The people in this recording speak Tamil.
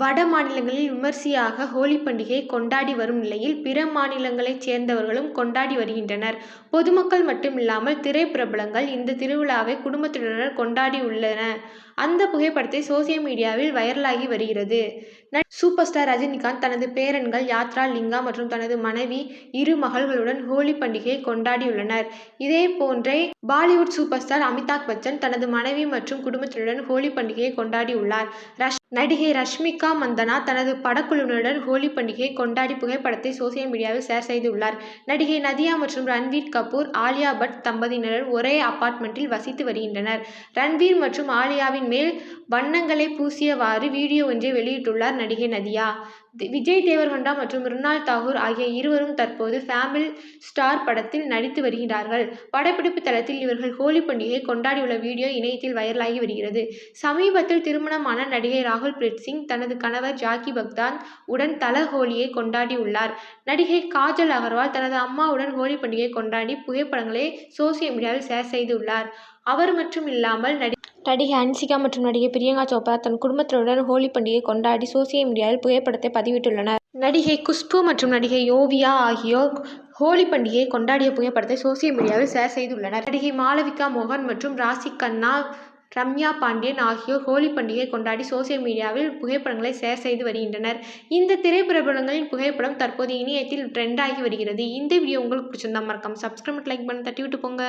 வட மாநிலங்களில் விமர்சையாக ஹோலி பண்டிகையை கொண்டாடி வரும் நிலையில் பிற மாநிலங்களைச் சேர்ந்தவர்களும் கொண்டாடி வருகின்றனர். பொதுமக்கள் மட்டுமில்லாமல் திரைப்பிரபலங்கள் இந்த திருவிழாவை குடும்பத்தினருடன் உள்ளன அந்த புகைப்படத்தை சோசியல் மீடியாவில் வைரலாகி வருகிறது. சூப்பர் ஸ்டார் ரஜினிகாந்த் தனது பேரன்கள் யாத்ரா லிங்கா மற்றும் தனது மனைவி இரு மகள்களுடன் ஹோலி பண்டிகையை கொண்டாடியுள்ளனர் இதே போன்றே Bollywood super star Amitabh Bachchan தனது மனைவி மற்றும் குடும்பத்தினருடன் ஹோலி பண்டிகையை கொண்டாடியுள்ளார். நடிகை ரஷ்மிகா மந்தனா தனது படக்குழுவினருடன் ஹோலி பண்டிகையை கொண்டாடி புகைப்படத்தை சோசியல் மீடியாவில் ஷேர் செய்துள்ளார். நடிகை நதியா மற்றும் ரன்வீர் கபூர் ஆலியா பட் தம்பதியினர் ஒரே அபார்ட்மெண்ட்டில் வசித்து வருகின்றனர். ரன்வீர் மற்றும் ஆலியாவின் மேல் வண்ணங்களை பூசியவாறு வீடியோ ஒன்றை வெளியிட்டுள்ளார் நடிகை நதியா. விஜய் தேவர்கொண்டா மற்றும் மிருனால் தாகூர் ஆகிய இருவரும் தற்போது ஃபேமில் ஸ்டார் படத்தில் நடித்து வருகிறார்கள். படப்பிடிப்பு தளத்தில் இவர்கள் ஹோலி பண்டிகையை கொண்டாடியுள்ள வீடியோ இணையத்தில் வைரலாகி வருகிறது. சமீபத்தில் திருமணமான நடிகை ராகுல் பிரீத் சிங் தனது கணவர் ஜாக்கி பக்தான் உடன் தல ஹோலியை கொண்டாடியுள்ளார். நடிகை காஜல் அகர்வால் தனது அம்மாவுடன் ஹோலி பண்டிகையை கொண்டாடி புகைப்படங்களை சோசியல் மீடியாவில் ஷேர் செய்துள்ளார். அவர் மட்டும் இல்லாமல் நடிகை ஹன்சிகா மற்றும் நடிகை பிரியங்கா சோப்ரா தன் குடும்பத்தினருடன் ஹோலி பண்டிகை கொண்டாடி சோசியல் மீடியாவில் புகைப்படத்தை பதிவிட்டுள்ளனர். நடிகை குஷ்பு மற்றும் நடிகை ஓவியா ஆகியோர் ஹோலி பண்டிகையை கொண்டாடிய புகைப்படத்தை சோசியல் மீடியாவில் ஷேர் செய்துள்ளனர். நடிகை மாளவிகா மோகன் மற்றும் ராசி கண்ணா ரம்யா பாண்டியன் ஆகியோர் ஹோலி பண்டிகையை கொண்டாடி சோசியல் மீடியாவில் புகைப்படங்களை ஷேர் செய்து வருகின்றனர். இந்த திரைப்பிரபலங்களின் புகைப்படம் தற்போது இணையத்தில் ட்ரெண்டாகி வருகிறது. இந்த வீடியோ உங்களுக்கு பிடிச்சிருந்தா மறக்காம சப்ஸ்கிரைப் லைக் பண்ண தட்டி விட்டு போங்க.